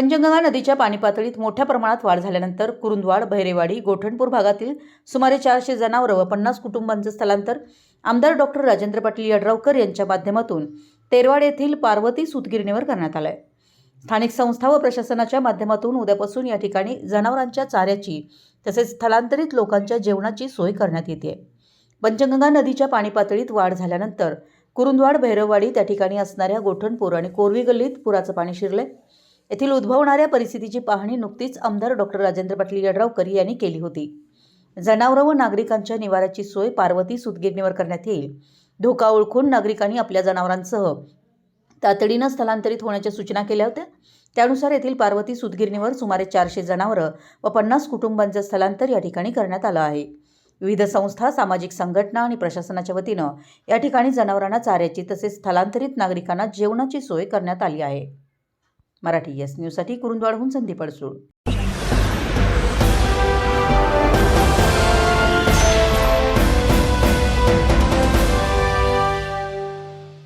पंचगंगा नदीच्या पाणी पातळीत मोठ्या प्रमाणात वाढ झाल्यानंतर कुरुंदवाड भैरेवाडी गोठणपूर भागातील सुमारे चारशे जनावरं व पन्नास कुटुंबांचं स्थलांतर. आमदार डॉक्टर राजेंद्र पाटील यड्रावकर यांच्या माध्यमातून तेरवाड येथील पार्वती सूतगिरणीवर करण्यात आलं आहे स्थानिक संस्था व प्रशासनाच्या माध्यमातून उद्यापासून या ठिकाणी जनावरांच्या चाऱ्याची तसेच स्थलांतरित लोकांच्या जेवणाची सोय करण्यात येते. पंचगंगा नदीच्या पाणी पातळीत वाढ झाल्यानंतर कुरुंदवाड भैरववाडी त्या ठिकाणी असणाऱ्या गोठणपूर आणि कोरवी गल्लीत पुराचं पाणी शिरले येथील उद्भवणाऱ्या परिस्थितीची पाहणी नुकतीच आमदार डॉक्टर राजेंद्र पाटील यड्रावकर यांनी केली होती. जनावरं व नागरिकांच्या निवाऱ्याची सोय पार्वती सुतगिरणीवर करण्यात येईल. धोका ओळखून नागरिकांनी आपल्या जनावरांसह तातडीनं स्थलांतरित होण्याच्या सूचना केल्या होत्या. त्यानुसार येथील पार्वती सुतगिरणीवर सुमारे चारशे जनावरं व पन्नास कुटुंबांचं स्थलांतर या ठिकाणी करण्यात आलं आहे. विविध संस्था सामाजिक संघटना आणि प्रशासनाच्या वतीनं या ठिकाणी जनावरांना चाऱ्याची तसेच स्थलांतरित नागरिकांना जेवणाची सोय करण्यात आली आहे. मराठी यस न्यूजसाठी कुरुंदवाडहून संदीप अडसूळ.